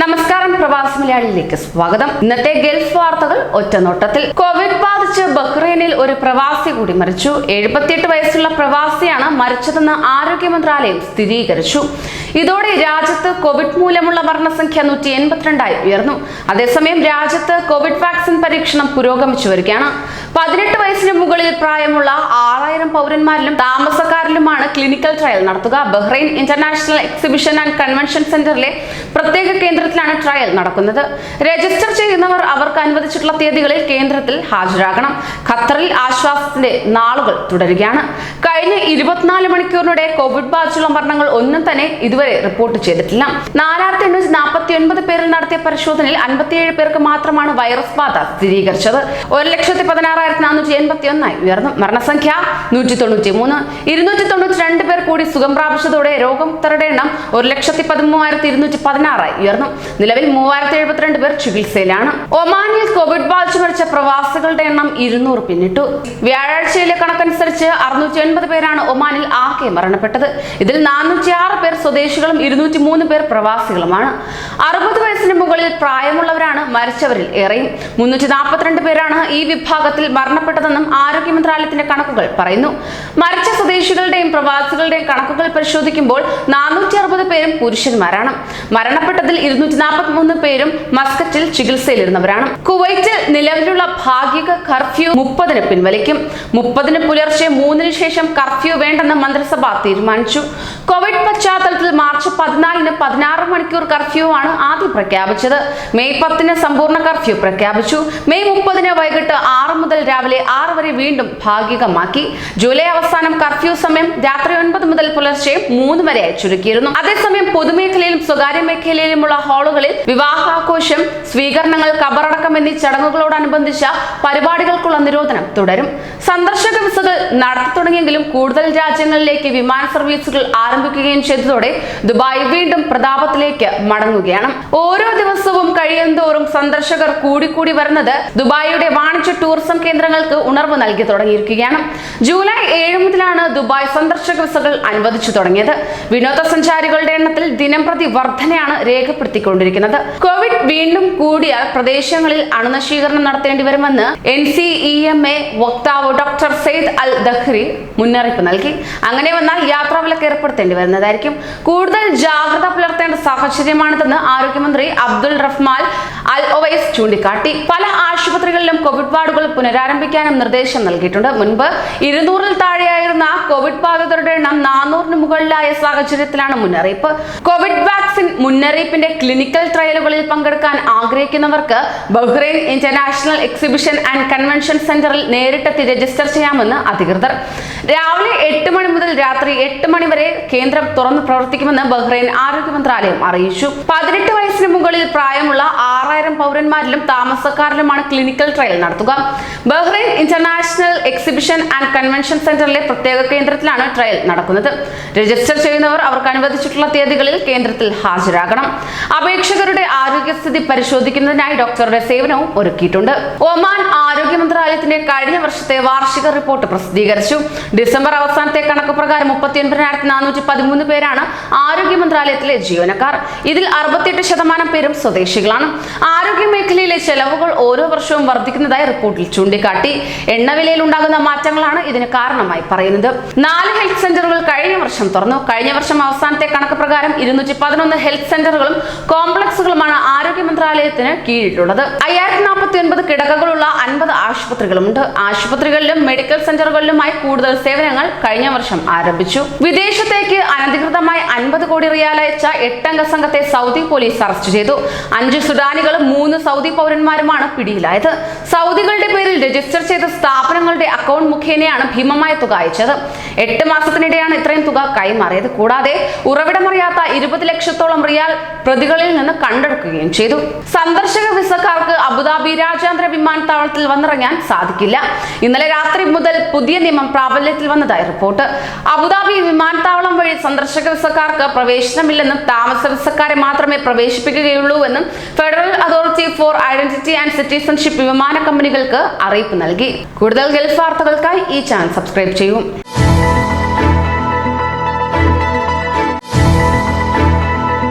നമസ്കാരം പ്രവാസി മലയാളിയിലേക്ക് സ്വാഗതം. ഇന്നത്തെ ഗൾഫ് വാർത്തകൾ ഒറ്റനോട്ടത്തിൽ. കോവിഡ് ബാധിച്ച് ബഹ്റൈനിൽ ഒരു പ്രവാസി കൂടി മരിച്ചു. എഴുപത്തിയെട്ട് വയസ്സുള്ള പ്രവാസിയാണ് മരിച്ചതെന്ന് ആരോഗ്യ മന്ത്രാലയം സ്ഥിരീകരിച്ചു. ഇതോടെ രാജ്യത്ത് കോവിഡ് മൂലമുള്ള മരണസംഖ്യ നൂറ്റി എൺപത്തിരണ്ടായി ഉയർന്നു. അതേസമയം രാജ്യത്ത് കോവിഡ് വാക്സിൻ പരീക്ഷണം പുരോഗമിച്ചു വരികയാണ്. പതിനെട്ട് വയസ്സിന് മുകളിൽ പ്രായമുള്ള ആറായിരം പൗരന്മാരിലും താമസക്കാരിലുമാണ് ക്ലിനിക്കൽ ട്രയൽ നടത്തുക. Bahrain international exhibition and convention സെന്ററിലെ പ്രത്യേക കേന്ദ്രത്തിലാണ് ട്രയൽ നടക്കുന്നത്. രജിസ്റ്റർ ചെയ്യുന്നവർ അവർക്ക് അനുവദിച്ചിട്ടുള്ള തീയതികളിൽ കേന്ദ്രത്തിൽ ഹാജരാകണം. ഖത്തറിൽ ആശ്വാസത്തിന്റെ നാളുകൾ തുടരുകയാണ്. കഴിഞ്ഞ ഇരുപത്തിനാല് മണിക്കൂറിനിടെ കോവിഡ് ബാധിച്ചുള്ള മരണങ്ങൾ ഒന്നും തന്നെ ഇതുവരെ റിപ്പോർട്ട് ചെയ്തിട്ടില്ല. നാലായിരത്തി എണ്ണൂറ്റി നാൽപ്പത്തി ഒൻപത് പേരിൽ നടത്തിയ പരിശോധനയിൽ അൻപത്തിയേഴ് പേർക്ക് മാത്രമാണ് വൈറസ് ബാധ സ്ഥിരീകരിച്ചത്. ഒരു ലക്ഷത്തി പതിനാറായിരത്തി നാനൂറ്റി എൺപത്തി ഒന്നായി ഉയർന്നു. മരണസംഖ്യ നൂറ്റി തൊണ്ണൂറ്റി മൂന്ന് ഇരുന്നൂറ്റി തൊണ്ണൂറ്റി രണ്ട് പേർ കൂടി സുഖം പ്രാപിച്ചതോടെ രോഗമുക്തരുടെ എണ്ണം ഒരു ലക്ഷത്തി പതിമൂവായിരത്തി ഇരുന്നൂറ്റി പതിനാറായി. ഉയർന്നു. നിലവിൽ മൂവായിരത്തി എഴുപത്തിരണ്ട് പേർ ചികിത്സയിലാണ്. ഒമാനിൽ കോവിഡ് ബാധിച്ചു മരിച്ച പ്രവാസികളുടെ എണ്ണം ഇരുന്നൂറ് പിന്നിട്ടു. വ്യാഴാഴ്ചയിലെ കണക്കനുസരിച്ച് അറുന്നൂറ്റി എൺപത് പേരാണ് ഒമാനിൽ ആകെ മരണപ്പെട്ടത്. ഇതിൽ നാനൂറ്റി ആറ് പേർ സ്വദേശികളും ഇരുന്നൂറ്റി മൂന്ന് പേർ പ്രവാസികളുമാണ്. അറുപത് വയസ്സിന് മുകളിൽ പ്രായമുള്ളവരാണ് മരിച്ചവരിൽ ഏറെയും. മുന്നൂറ്റി നാൽപ്പത്തിരണ്ട് പേരാണ് ഈ വിഭാഗത്തിൽ മരണപ്പെട്ടതെന്നും ആരോഗ്യ മന്ത്രാലയത്തിന്റെ കണക്കുകൾ പറയുന്നു. മരിച്ച സ്വദേശികളുടെയും പ്രവാസികളുടെയും കണക്കുകൾ പരിശോധിക്കുമ്പോൾ നാനൂറ്റി അറുപത് പേരും പുരുഷന്മാരാണ്. മരണപ്പെട്ടതിൽ ഇരുന്നൂറ്റി നാൽപ്പത്തി മൂന്ന് പേരും മസ്കറ്റിൽ ചികിത്സയിലിരുന്നവരാണ്. കുവൈറ്റിൽ നിലവിലുള്ള ഭാഗിക കർഫ്യൂ മുപ്പതിന് പിൻവലിക്കും. മുപ്പതിന് പുലർച്ചെ മൂന്നിന് ശേഷം കർഫ്യൂ വേണ്ടെന്ന് മന്ത്രിസഭ തീരുമാനിച്ചു. കോവിഡ് പശ്ചാത്തലത്തിൽ മാർച്ച് പതിനാലിന് പതിനാറ് മണിക്കൂർ കർഫ്യൂ ആണ് ആദ്യം പ്രഖ്യാപിച്ചത്. മെയ് പത്തിന് സമ്പൂർണ കർഫ്യൂ പ്രഖ്യാപിച്ചു. മെയ് മുപ്പതിന് വൈകിട്ട് മുതൽ രാവിലെ ആറ് വരെ വീണ്ടും ഭാഗികമാക്കി. ജൂലൈ അവസാനം കർഫ്യൂ സമയം രാത്രി ഒൻപത് മുതൽ പുലർച്ചെ മൂന്ന് വരെ ചുരുക്കിയിരുന്നു. അതേസമയം പൊതുമേഖലയിലും സ്വകാര്യ മേഖലയിലുമുള്ള ഹാളുകളിൽ വിവാഹാഘോഷം സ്വീകരണങ്ങൾ കബറടക്കം എന്നീ ചടങ്ങുകളോടനുബന്ധിച്ച പരിപാടികൾക്കുള്ള നിരോധനം തുടരും. സന്ദർശക വിസകൾ നടത്തി തുടങ്ങിയെങ്കിലും കൂടുതൽ രാജ്യങ്ങളിലേക്ക് വിമാന സർവീസുകൾ ആരംഭിക്കുകയും ചെയ്തതോടെ ദുബായ് വീണ്ടും പ്രതാപത്തിലേക്ക് മടങ്ങുകയാണ്. ഓരോ ദിവസവും കഴിയുന്തോറും സന്ദർശകർ കൂടിക്കൂടി വരുന്നത് ദുബായിയുടെ വാണിജ്യ ടൂറിസം കേന്ദ്രങ്ങൾക്ക് ഉണർവ് നൽകി തുടങ്ങിയിരിക്കുകയാണ്. ജൂലൈ ഏഴ് മുതലാണ് ദുബായ് സന്ദർശക വിസകൾ അനുവദിച്ചു തുടങ്ങിയത്. വിനോദസഞ്ചാരികളുടെ എണ്ണത്തിൽ ദിനംപ്രതി വർധനയാണ് രേഖപ്പെടുത്തിക്കൊണ്ടിരിക്കുന്നത്. കോവിഡ് വീണ്ടും കൂടിയാൽ പ്രദേശങ്ങളിൽ അണുനശീകരണം നടത്തേണ്ടി വരുമെന്ന് N C E M A വക്താവ് ഡോക്ടർ സെയ്ദ് അൽ ദഹ്രി മുന്നറിയിപ്പ് നൽകി. അങ്ങനെ വന്നാൽ യാത്രാവിലക്ക് ഏർപ്പെടുത്തേണ്ടി വരുന്നതായിരിക്കും. കൂടുതൽ ജാഗ്രത പുലർത്തേണ്ട സാഹചര്യമാണിതെന്ന് ആരോഗ്യമന്ത്രി അബ്ദുൾ റഹ്മാൻ ചൂണ്ടിക്കാട്ടി. പല ആശുപത്രികളിലും കോവിഡ് വാർഡുകൾ പുനരാരംഭിക്കാനും നിർദ്ദേശം നൽകിയിട്ടുണ്ട്. മുൻപ് ഇരുന്നൂറിൽ താഴെയായിരുന്ന കോവിഡ് ബാധിതരുടെ എണ്ണം നാനൂറിന് മുകളിലായ സാഹചര്യത്തിലാണ് മുന്നറിയിപ്പ്. കോവിഡ് വാക്സിൻ മുന്നറിയിപ്പിന്റെ ക്ലിനിക്കൽ ട്രയലുകളിൽ പങ്കെടുക്കാൻ ആഗ്രഹിക്കുന്നവർക്ക് Bahrain international exhibition and convention സെന്ററിൽ നേരിട്ടെത്തി രജിസ്റ്റർ ചെയ്യാമെന്ന് അധികൃതർ. രാവിലെ എട്ട് മണി മുതൽ രാത്രി എട്ട് മണി വരെ കേന്ദ്രം തുറന്ന് പ്രവർത്തിക്കുമെന്ന് ബഹ്റൈൻ ആരോഗ്യ മന്ത്രാലയം അറിയിച്ചു. പതിനെട്ട് വയസ്സിന് മുകളിൽ പ്രായമുള്ള ആറായിരം പൗരന്മാരിലും താമസക്കാരിലുമാണ് ക്ലിനിക്കൽ ട്രയൽ നടത്തുക. Bahrain international exhibition and convention സെന്ററിലെ പ്രത്യേക കേന്ദ്രത്തിലാണ് ട്രയൽ നടക്കുന്നത്. രജിസ്റ്റർ ചെയ്യുന്നവർ അവർക്ക് അനുവദിച്ചിട്ടുള്ള തീയതികളിൽ കേന്ദ്രത്തിൽ ഹാജരാകണം. അപേക്ഷകരുടെ ആരോഗ്യസ്ഥിതി പരിശോധിക്കുന്നതിനായി ഡോക്ടറുടെ സേവനവും ഒരുക്കിയിട്ടുണ്ട്. ഒമാൻ ആരോഗ്യ മന്ത്രാലയത്തിന്റെ കഴിഞ്ഞ വർഷത്തെ വാർഷിക റിപ്പോർട്ട് പ്രസിദ്ധീകരിച്ചു. ഡിസംബർ അവസാനത്തെ കണക്ക് പ്രകാരം മുപ്പത്തി ഒൻപതിനായിരത്തി നാനൂറ്റി പതിമൂന്ന് പേരാണ് ആരോഗ്യ മന്ത്രാലയത്തിലെ ജീവനക്കാർ. ഇതിൽ അറുപത്തിയെട്ട് ശതമാനം പേരും സ്വദേശികളാണ്. ആരോഗ്യ മേഖലയിലെ ചെലവുകൾ ഓരോ വർഷവും വർദ്ധിക്കുന്നതായി റിപ്പോർട്ടിൽ ചൂണ്ടിക്കാട്ടി. എണ്ണവിലയിൽ ഉണ്ടാകുന്ന മാറ്റങ്ങളാണ് ഇതിന് കാരണമായി പറയുന്നത്. നാല് ഹെൽത്ത് സെന്ററുകൾ കഴിഞ്ഞ വർഷം തുറന്നു. കഴിഞ്ഞ വർഷം അവസാനത്തെ കണക്ക് പ്രകാരം ഇരുന്നൂറ്റി പതിനൊന്ന് ഹെൽത്ത് സെന്ററുകളും കോംപ്ലക്സുകളുമാണ് ആരോഗ്യ മന്ത്രാലയത്തിന് കീഴിലുള്ളത്. അയ്യായിരത്തി നാൽപ്പത്തി ഒൻപത് കിടക്കകളുള്ള അൻപത് ആശുപത്രികളുമുണ്ട്. ആശുപത്രികളിലും മെഡിക്കൽ സെന്ററുകളിലുമായി കൂടുതൽ സേവനങ്ങൾ കഴിഞ്ഞ വർഷം ആരംഭിച്ചു. വിദേശത്തേക്ക് അനധികൃതമായി അൻപത് കോടി റിയാൽ അയച്ച എട്ടംഗ സംഘത്തെ സൗദി പോലീസ് അറസ്റ്റ് ചെയ്തു. അഞ്ച് സുഡാനികളും മൂന്ന് സൗദി പൗരന്മാരുമാണ് പിടിയിലായത്. സൗദികളുടെ പേരിൽ രജിസ്റ്റർ ചെയ്ത സ്ഥാപനങ്ങളുടെ അക്കൗണ്ട് മുഖേനയാണ് ഭീമമായ തുക അയച്ചത്. എട്ട് മാസത്തിനിടെയാണ് ഇത്രയും തുക കൈമാറിയത്. കൂടാതെ ഉറവിടമറിയാത്ത ഇരുപത് ലക്ഷത്തോളം റിയാൽ പ്രതികളിൽ നിന്ന് കണ്ടെടുക്കുകയും ചെയ്തു. സന്ദർശക വിസക്കാർക്ക് അബുദാബി രാജ്യാന്തര വിമാനത്താവളത്തിൽ വന്നിറങ്ങാൻ സാധിക്കില്ല. ഇന്നലെ രാത്രി മുതൽ പുതിയ നിയമം പ്രാബല്യത്തിൽ വന്നതായി റിപ്പോർട്ട്. അബുദാബി വിമാനത്താവളം വഴി സന്ദർശക വിസക്കാർക്ക് പ്രവേശനമില്ലെന്നും താമസ മാത്രമേ പ്രവേശിപ്പിക്കുകയുള്ളൂ എന്നും federal authority for identity and citizenship വിമാന കമ്പനികൾക്ക് അറിയിപ്പ് നൽകി. കൂടുതൽ ഗൾഫ് വാർത്തകൾക്കായി ഈ ചാനൽ സബ്സ്ക്രൈബ് ചെയ്യൂ.